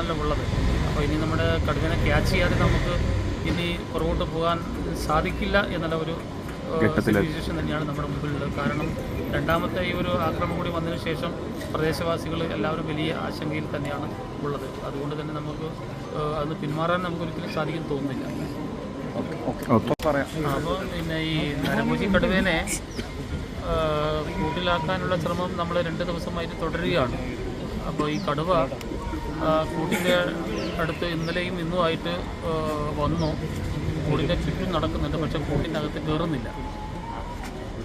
ആണല്ലോ ഉള്ളത്. അപ്പോൾ ഇനി നമ്മുടെ കടുവനെ ക്യാച്ച് ചെയ്യാതെ നമുക്ക് ഇനി പുറകോട്ട് പോകാൻ സാധിക്കില്ല എന്നുള്ള ഒരു സിറ്റുവേഷൻ തന്നെയാണ് നമ്മുടെ മുമ്പിലുള്ളത്. കാരണം രണ്ടാമത്തെ ഈ ഒരു ആക്രമണം കൂടി വന്നതിന് ശേഷം പ്രദേശവാസികൾ എല്ലാവരും വലിയ ആശങ്കയിൽ തന്നെയാണ് ഉള്ളത്. അതുകൊണ്ട് തന്നെ നമുക്ക് അത് പിന്മാറാൻ നമുക്ക് ഒരിക്കലും സാധിക്കും തോന്നുന്നില്ല. അപ്പോൾ പിന്നെ ഈ നരമൂജി കടുവേനെ കൂട്ടിലാക്കാനുള്ള ശ്രമം നമ്മൾ രണ്ട് ദിവസമായിട്ട് തുടരുകയാണ്. അപ്പോൾ ഈ കടുവ കൂട്ടിന്റെ അടുത്ത് ഇന്നലെയും ഇന്നുമായിട്ട് വന്നു. കൂടിന്റെ ചുറ്റും നടക്കുന്നുണ്ട് പക്ഷേ കൂട്ടിന്റെ അകത്ത് കയറുന്നില്ല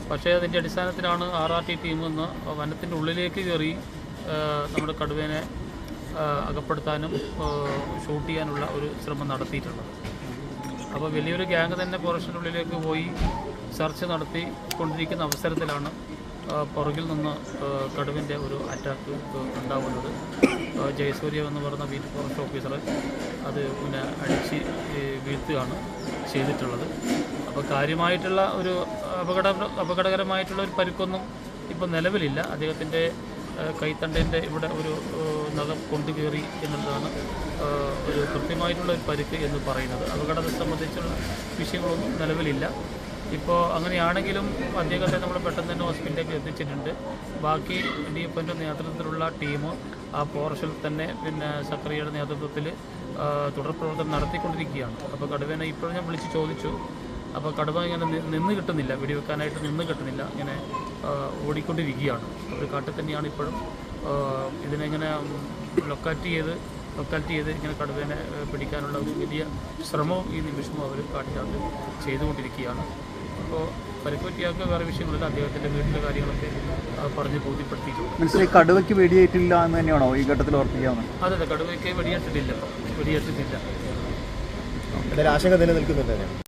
പക്ഷേ അതിന്റെ അടിസ്ഥാനത്തിലാണ് ആർ ആർ ടി ടീം നിന്ന് വനത്തിന്റെ ഉള്ളിലേക്ക് കയറി നമ്മുടെ കടുവേനെ അകപ്പെടുത്താനും ഷൂട്ട് ചെയ്യാനുള്ള ഒരു ശ്രമം നടത്തിയിട്ടുള്ളത്. അപ്പോൾ വലിയൊരു ഗ്യാങ് തന്നെ ഫോറസ്റ്റിന്റെ ഉള്ളിലേക്ക് പോയി സെർച്ച് നടത്തി കൊണ്ടിരിക്കുന്ന അവസരത്തിലാണ് പുറകിൽ നിന്ന് കടുവിന്റെ ഒരു അറ്റാക്ക് ഉണ്ടാവുന്നത്. ജയസൂര്യ എന്ന് പറയുന്ന ബീറ്റ് ഫോറസ്റ്റ് ഓഫീസറെ അത് പിന്നെ അടിച്ച് വീഴ്ത്തുകയാണ് ചെയ്തിട്ടുള്ളത്. അപ്പോൾ കാര്യമായിട്ടുള്ള ഒരു അപകട അപകടകരമായിട്ടുള്ള ഒരു പരിക്കൊന്നും ഇപ്പം നിലവിലില്ല. അദ്ദേഹത്തിന്റെ കൈത്തണ്ടേന്റെ ഇവിടെ ഒരു നഖം നഖം കൊണ്ടുകയറി എന്നുള്ളതാണ് ഒരു കൃത്യമായിട്ടുള്ള ഒരു പരിക്ക് എന്ന് പറയുന്നത്. അപകടത്തെ സംബന്ധിച്ചുള്ള വിഷയങ്ങളൊന്നും നിലവിലില്ല. ഇപ്പോൾ അങ്ങനെയാണെങ്കിലും അദ്ദേഹത്തെ നമ്മൾ പെട്ടെന്ന് തന്നെ ഹോസ്പിറ്റലിലേക്ക് എത്തിച്ചിട്ടുണ്ട്. ബാക്കി ഡി എഫ് എന്റെ നേതൃത്വത്തിലുള്ള ടീം ആ പോർഷനിൽ തന്നെ പിന്നെ സക്രിയയുടെ നേതൃത്വത്തിൽ തുടർ പ്രവർത്തനം നടത്തിക്കൊണ്ടിരിക്കുകയാണ്. അപ്പോൾ കടുവേനെ ഇപ്പോഴും ഞാൻ വിളിച്ച് ചോദിച്ചു. അപ്പോൾ കടുവ ഇങ്ങനെ നിന്ന് കിട്ടുന്നില്ല. വെടിവെക്കാനായിട്ട് നിന്ന് കിട്ടുന്നില്ല. ഇങ്ങനെ ഓടിക്കൊണ്ടിരിക്കുകയാണ്. അവർ കാട്ടിൽ തന്നെയാണ് ഇപ്പോഴും. ഇതിനെ ഇതിനെങ്ങനെ ലൊക്കാറ്റ് ചെയ്ത് ലൊക്കാലിറ്റി ചെയ്ത് ഇങ്ങനെ കടുവേനെ പിടിക്കാനുള്ള ഒരു വലിയ ശ്രമവും ഈ നിമിഷവും അവർ കാട്ടിനകത്ത് ചെയ്തുകൊണ്ടിരിക്കുകയാണ്. അപ്പോൾ പരിക്കുപറ്റിയാൾക്ക് വേറെ വിഷയങ്ങളില്ല അദ്ദേഹത്തിന്റെ വീട്ടിലെ കാര്യങ്ങളൊക്കെ പറഞ്ഞ് ബോധ്യപ്പെടുത്തിയിട്ടുണ്ട്. മനസ്സിലായി കടുവയ്ക്ക് വെടിയേറ്റില്ല എന്ന് തന്നെയാണോ ഈ ഘട്ടത്തിൽ ഓർപ്പിക്കാവുന്നത് അതെ അതെ കടുവയ്ക്ക് വെടിയേറ്റിട്ടില്ല വെടിയേറ്റിട്ടില്ല. ആശങ്ക നിലനിൽക്കുന്നുണ്ട്.